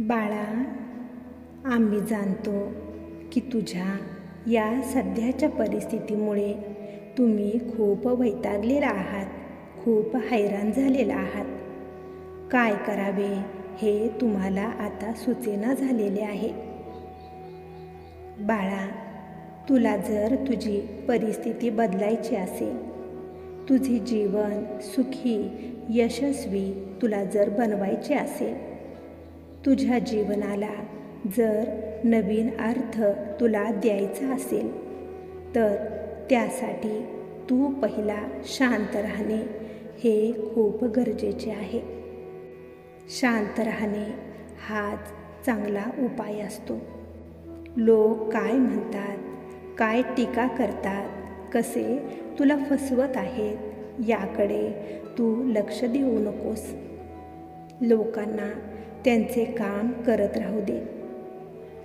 बाळा आम्ही जाणतो की तुझ्या या सध्याच्या परिस्थितीमुळे तुम्ही खूप वैतागलेला आहात खूप हैराण झालेला आहात. काय करावे हे तुम्हाला आता सुचेना झालेले आहे. बाळा तुला जर तुझी परिस्थिती बदलायची असेल तुझे जीवन सुखी यशस्वी तुला जर बनवायचे असेल तुझ्या जीवनाला जर नवीन अर्थ तुला द्यायचा असेल तर त्यासाठी तू पहिला शांत राहणे हे खूप गरजेचे आहे. शांत राहणे हाच चांगला उपाय असतो. लोक काय म्हणतात काय टीका करतात कसे तुला फसवत आहेत याकडे तू लक्ष देऊ नकोस. लोकांना त्यांचे काम करत राहू दे.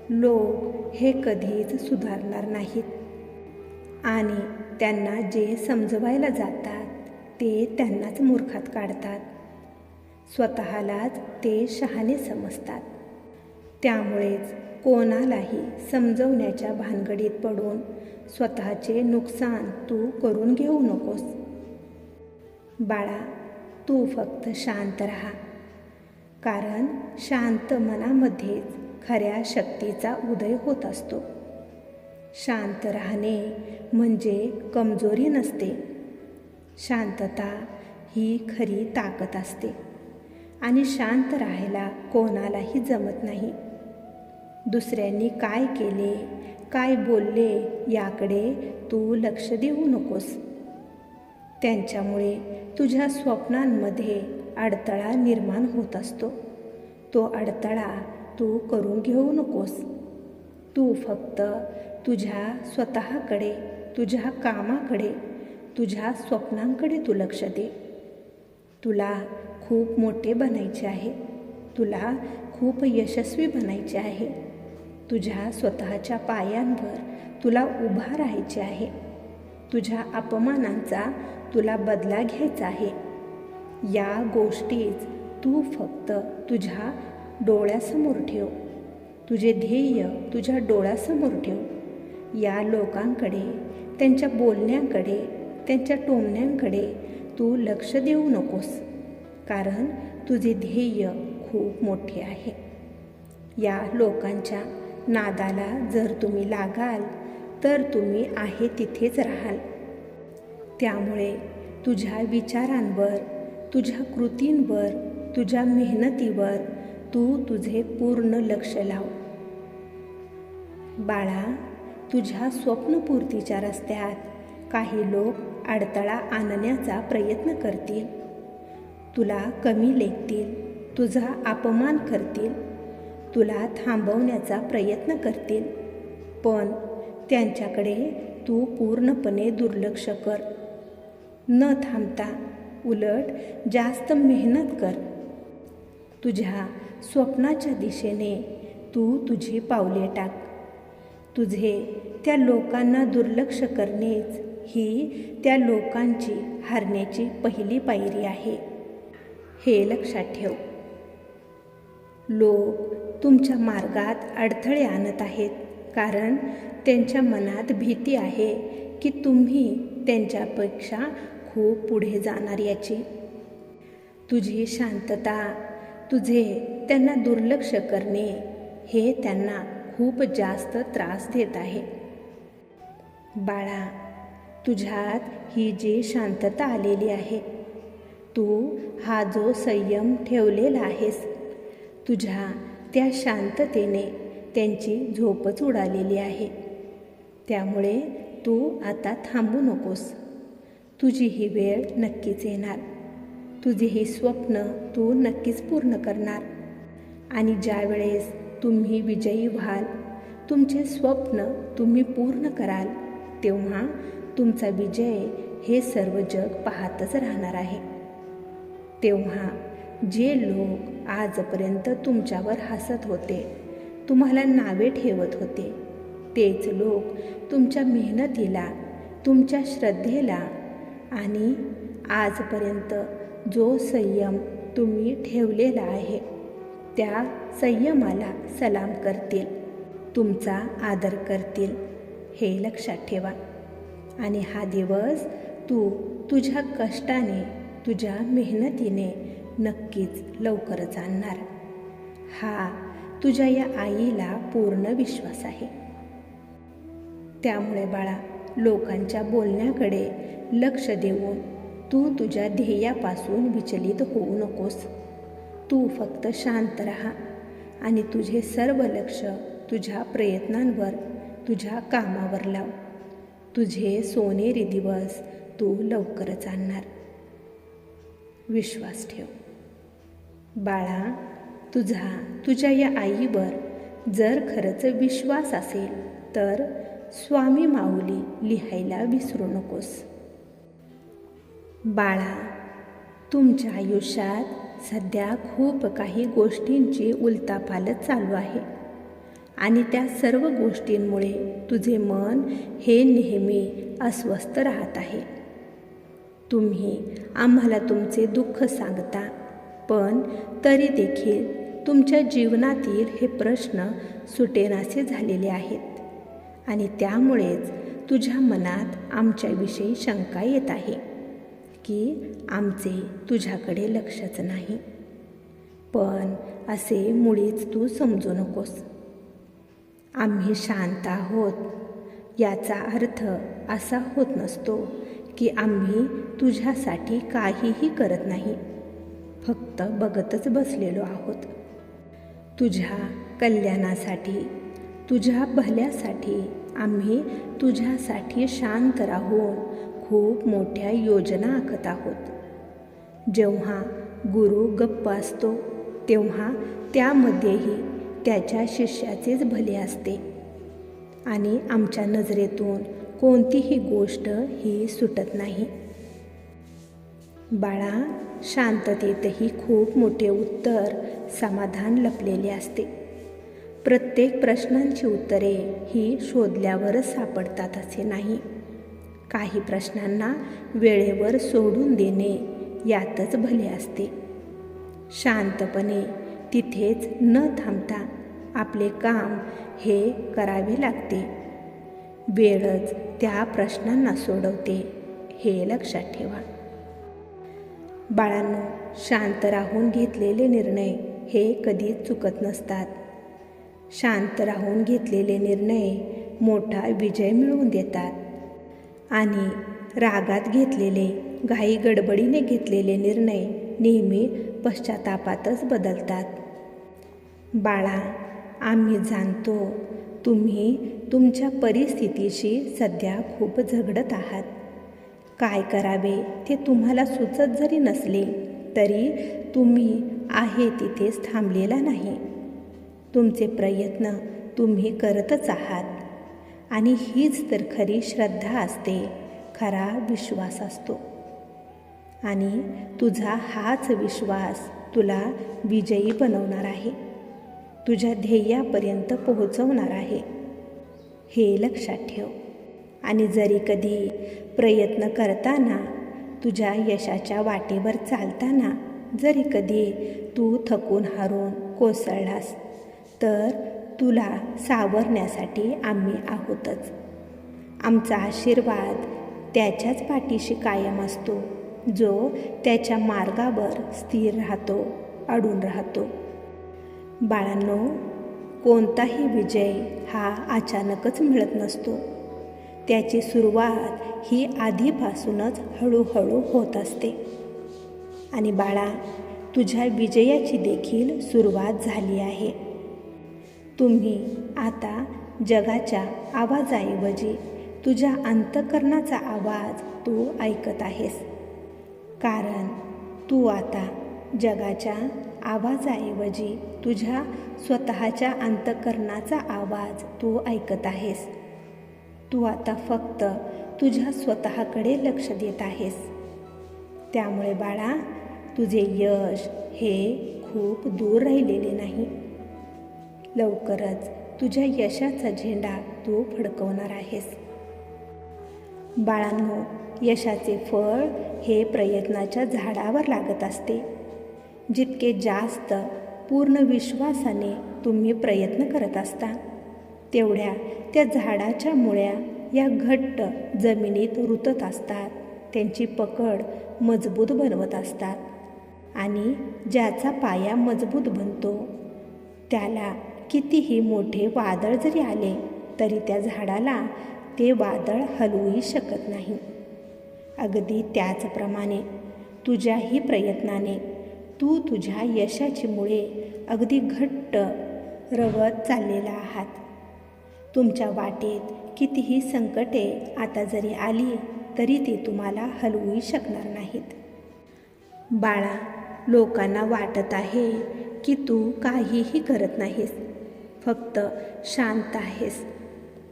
लोक हे कधीच सुधारणार नाहीत. आणि त्यांना जे समजवायला जातात ते त्यांनाच मूर्खात काढतात. स्वतःलाच ते शहाणे समजतात. त्यामुळेच कोणालाही समजवण्याच्या भानगडीत पडून स्वतःचे नुकसान तू करून घेऊ नकोस. बाळा तू फक्त शांत राहा. कारण शांत मनामध्येच खऱ्या शक्तीचा उदय होत असतो. शांत राहणे म्हणजे कमजोरी नसते. शांतता ही खरी ताकद असते. आणि शांत राहायला कोणालाही जमत नाही. दुसऱ्यांनी काय केले काय बोलले याकडे तू लक्ष देऊ नकोस. त्यांच्यामुळे तुझ्या स्वप्नांमध्ये अडथळा निर्माण होत असतो. तो अडथळा तू करून घेऊ नकोस. तू फक्त तुझ्या स्वतःकडे तुझ्या कामाकडे तुझ्या स्वप्नांकडे तू लक्ष दे. तुला खूप मोठे बनायचे आहे. तुला खूप यशस्वी बनायचे आहे. तुझ्या स्वतःच्या पायांवर तुला उभा राहायचे आहे. तुझ्या अपमानांचा तुला बदला घ्यायचा आहे. या गोष्टीच तू फक्त तुझ्या डोळ्यासमोर ठेव. तुझे ध्येय तुझ्या डोळ्यासमोर ठेव. या लोकांकडे त्यांच्या बोलण्याकडे त्यांच्या टोमण्यांकडे तू लक्ष देऊ नकोस कारण तुझे ध्येय खूप मोठे आहे. या लोकांच्या नादाला जर तुम्ही लागाल तर तुम्ही आहे तिथेच राहाल. त्यामुळे तुझ्या विचारांवर तुझ्या कृतींवर तुझ्या मेहनतीवर तू तुझे पूर्ण लक्ष लाव. बाळा तुझ्या स्वप्नपूर्तीच्या रस्त्यात काही लोक अडथळा आणण्याचा प्रयत्न करतील. तुला कमी लेखतील तुझा अपमान करतील तुला थांबवण्याचा प्रयत्न करतील. पण त्यांच्याकडे तू पूर्णपणे दुर्लक्ष कर. न थांबता उलट जास्त मेहनत कर. तुझ्या स्वप्नाच्या दिशेने तू तुझी पावले टाक. तुझे त्या लोकांना दुर्लक्ष करणेच ही त्या लोकांची हारण्याची पहिली पायरी आहे. हे लक्षात ठेव. लोक तुमच्या मार्गात अडथळे आणत आहेत कारण त्यांच्या मनात भीती आहे की तुम्ही त्यांच्यापेक्षा खूप पुढे जाणार याची. तुझी शांतता तुझे त्यांना दुर्लक्ष करणे हे त्यांना खूप जास्त त्रास देत आहे. बाळा तुझ्यात ही जी शांतता आलेली आहे तू हा जो संयम ठेवलेला आहेस तुझ्या त्या शांततेने त्यांची झोपच उडालेली आहे. त्यामुळे तू आता थांबू नकोस. तुझी ही वेळ नक्कीच येणार. तुझी ही स्वप्न तू नक्कीच पूर्ण करणार. आणि ज्यावेळेस तुम्ही विजयी व्हाल तुमचे स्वप्न तुम्ही पूर्ण कराल तेव्हा तुमचा विजय हे सर्व जग पाहतच राहणार आहे. तेव्हा जे लोक आजपर्यंत तुमच्यावर हसत होते तुम्हाला नावे ठेवत होते तेच लोक तुमच्या मेहनतीला तुमच्या श्रद्धेला आणि आजपर्यंत जो संयम तुम्ही ठेवलेला आहे त्या संयमाला सलाम करतील तुमचा आदर करतील हे लक्षात ठेवा. आणि हा दिवस तू तुझ्या कष्टाने तुझ्या मेहनतीने नक्कीच लवकरच आणणार. हा तुझ्या या आईला पूर्ण विश्वास आहे. त्यामुळे बाळा लोकांच्या बोलण्याकडे लक्ष देऊन तू तुझ्या ध्येयापासून विचलित होऊ नकोस. तू फक्त शांत राहा आणि तुझे सर्व लक्ष तुझ्या प्रयत्नांवर तुझ्या कामावर लाव. तुझे सोनेरी दिवस तू लवकरच आणणार. विश्वास ठेव. बाळा तुझा तुझ्या या आईवर जर खरंच विश्वास असेल तर स्वामी माऊली लिहायला विसरू नकोस. बाळा तुमच्या आयुष्यात सध्या खूप काही गोष्टींची उलतापालत चालू आहे आणि त्या सर्व गोष्टींमुळे तुझे मन हे नेहमी अस्वस्थ राहत आहे. तुम्ही आम्हाला तुमचे दुःख सांगता पण तरी देखील तुमच्या जीवनातील हे प्रश्न सुटेनासे झालेले आहेत. आणि त्यामुळेच तुझ्या मनात आमच्याविषयी शंका येत आहे की आमचे तुझ्याकडे लक्षच नाही. पण असे मुळीच तू समजू नकोस. आम्ही शांत आहोत. याचा अर्थ असा होत नसतो की आम्ही तुझ्यासाठी काहीही करत नाही. फक्त बघतच बसलेलो आहोत. तुझ्या कल्याणासाठी तुझ्या भल्यासाठी आम्ही तुझ्यासाठी शांत राहून खूप मोठ्या योजना आखत आहोत. जेव्हा गुरु गप्प असतो तेव्हा त्यामध्येही त्याच्या शिष्याचेच भले असते. आणि आमच्या नजरेतून कोणतीही गोष्ट ही सुटत नाही. बाळा शांततेतही खूप मोठे उत्तर समाधान लपलेले असते. प्रत्येक प्रश्नांची उत्तरे ही शोधल्यावरच सापडतात असे नाही. काही प्रश्नांना वेळेवर सोडून देणे यातच भले असते. शांतपणे तिथेच न थांबता आपले काम हे करावे लागते. वेळच त्या प्रश्नांना सोडवते हे लक्षात ठेवा. बाळांनो शांत राहून घेतलेले निर्णय हे कधीच चुकत नसतात. शांत राहून घेतलेले निर्णय मोठा विजय मिळवून देतात. आणि रागात घेतलेले घाई गडबडीने घेतलेले निर्णय नेहमी पश्चातापातच बदलतात. बाळा आम्ही जाणतो तुम्ही तुमच्या परिस्थितीशी सध्या खूप झगडत आहात. काय करावे ते तुम्हाला सुचत जरी नसले तरी तुम्ही आहे तिथेच थांबलेला नाही. तुमचे प्रयत्न तुम्ही करतच आहात. आणि हीच तर खरी श्रद्धा असते खरा विश्वास असतो. आणि तुझा हाच विश्वास तुला विजयी बनवणार आहे. तुझ्या ध्येयापर्यंत पोहोचवणार आहे. हे लक्षात ठेव. आणि जरी कधी प्रयत्न करताना तुझ्या यशाच्या वाटेवर चालताना जरी कधी तू थकून हारून कोसळलास तर तुला सावरण्यासाठी आम्ही आहोतच. आमचा आशीर्वाद त्याच्याच पाठीशी कायम असतो जो त्याच्या मार्गावर स्थिर राहतो अडून राहतो. बाळांनो कोणताही विजय हा अचानकच मिळत नसतो. त्याची सुरुवात ही आधीपासूनच हळूहळू होत असते. आणि बाळा तुझ्या विजयाची देखील सुरुवात झाली आहे. तुम्ही आता जगाच्या आवाजाऐवजी तुझ्या अंतकरणाचा आवाज तू ऐकत आहेस. कारण तू आता जगाच्या आवाजाऐवजी तुझ्या स्वतःच्या अंतकरणाचा आवाज तू ऐकत आहेस. तू आता फक्त तुझ्या स्वतःकडे लक्ष देत आहेस. त्यामुळे बाळा तुझे यश हे खूप दूर राहिलेले नाही. लवकरच तुझ्या यशाचा झेंडा तू फडकवणार आहेस. बाळांनो यशाचे फळ हे प्रयत्नाच्या झाडावर लागत असते. जितके जास्त पूर्ण विश्वासाने तुम्ही प्रयत्न करत असता तेवढ्या त्या झाडाच्या मुळ्या या घट्ट जमिनीत रुतत असतात. त्यांची पकड मजबूत बनवत असतात आणि ज्याचा पाया मजबूत बनतो त्याला कितीही मोठे वादळ जरी आले तरी त्या झाडाला ते वादळ हलवूही शकत नाही. अगदी त्याचप्रमाणे तुझ्याही प्रयत्नाने तू तुझ्या यशाची मुळे अगदी घट्ट रवत चाललेला आहात. तुमच्या वाटेत कितीही संकटे आता जरी आली तरी ती तुम्हाला हलवूही शकणार नाहीत. बाळा लोकांना वाटत आहे की तू काहीही करत नाहीस. फक्त शांत आहेस.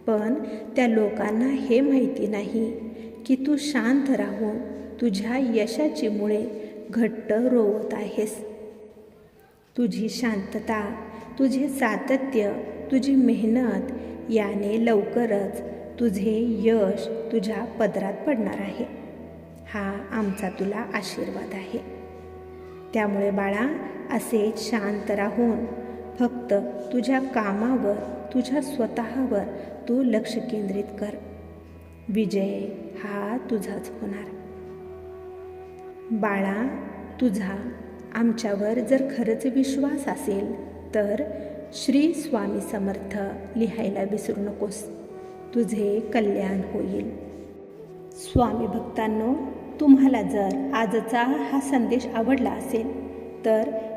पण त्या लोकांना हे माहिती नाही की तू शांत राहून तुझ्या यशाची मुळे घट्ट रोवत आहेस. तुझी शांतता तुझे सातत्य तुझी मेहनत याने लवकरच तुझे यश तुझ्या पदरात पडणार आहे. हा आमचा तुला आशीर्वाद आहे. त्यामुळे बाळा असेच शांत राहून फक्त तुझ्या कामावर तुझ्या स्वतःवर तू लक्ष केंद्रित कर. विजय हा तुझाच होणार. बाळा तुझा आमच्यावर जर खरंच विश्वास असेल तर श्री स्वामी समर्थ लिहायला विसरू नकोस. तुझे कल्याण होईल. स्वामी भक्तांनो तुम्हाला जर आजचा हा संदेश आवडला असेल तर